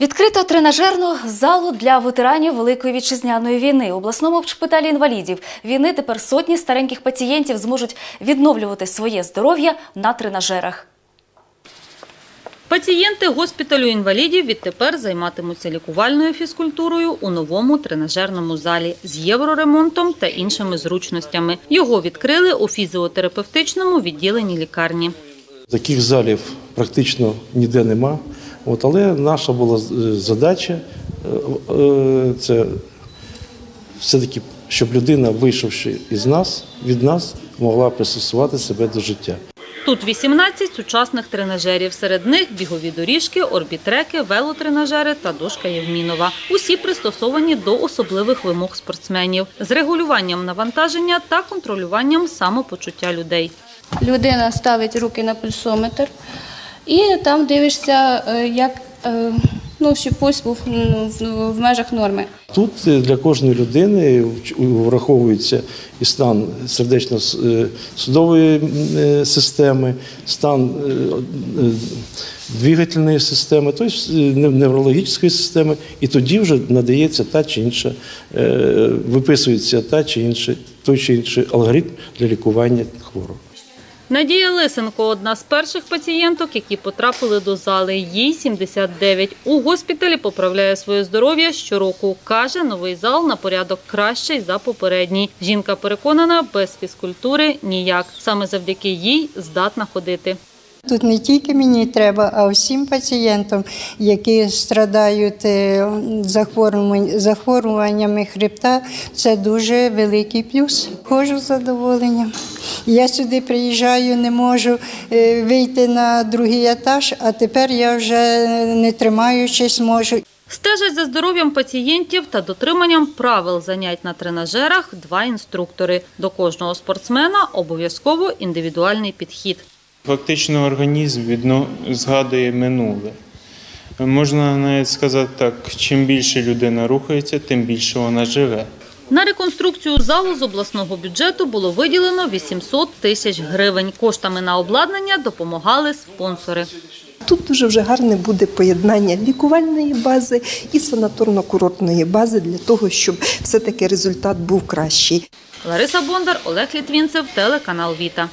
Відкрито тренажерну залу для ветеранів Великої вітчизняної війни. У обласному шпиталі інвалідів війни тепер сотні стареньких пацієнтів зможуть відновлювати своє здоров'я на тренажерах. Пацієнти госпіталю інвалідів відтепер займатимуться лікувальною фізкультурою у новому тренажерному залі з євроремонтом та іншими зручностями. Його відкрили у фізіотерапевтичному відділенні лікарні. Таких залів практично ніде нема. От, але наша була е, задача е, е, це все-таки, щоб людина, вийшовши із нас, від нас, могла пристосувати себе до життя. Тут 18 сучасних тренажерів. Серед них бігові доріжки, орбітреки, велотренажери та дошка Євмінова. Усі пристосовані до особливих вимог спортсменів з регулюванням навантаження та контролюванням самопочуття людей. Людина ставить руки на пульсометр і там дивишся, е, як е, ну, щоб пульс був ну, в- межах норми. Тут е, для кожної людини враховується і стан сердечно-судової системи, стан двигательної системи, тобто неврологічної системи, і тоді вже надається та чи інша, виписується та чи інша, той чи інший алгоритм для лікування хворого. Надія Лисенко – одна з перших пацієнток, які потрапили до зали. Їй 79. У госпіталі поправляє своє здоров'я щороку. Каже, новий зал на порядок кращий за попередній. Жінка переконана, без фізкультури ніяк. Саме завдяки їй здатна ходити. Тут не тільки мені треба, а всім пацієнтам, які страдають е, захворюваннями хребта, це дуже великий плюс. Ходжу з задоволенням. Я сюди приїжджаю, не можу е, вийти на другий етаж, а тепер я вже не тримаючись можу. Стежать за здоров'ям пацієнтів та дотриманням правил занять на тренажерах два інструктори. До кожного спортсмена обов'язково індивідуальний підхід. Фактично організм відно... згадує минуле. Можна навіть сказати так: чим більше людина рухається, тим більше вона живе. На реконструкцію залу з обласного бюджету було виділено 800 тисяч гривень. Коштами на обладнання допомагали спонсори. Тут дуже вже гарне буде поєднання лікувальної бази і санаторно-курортної бази для того, щоб все-таки результат був кращий. Лариса Бондар, Олег Літвінцев, телеканал Віта.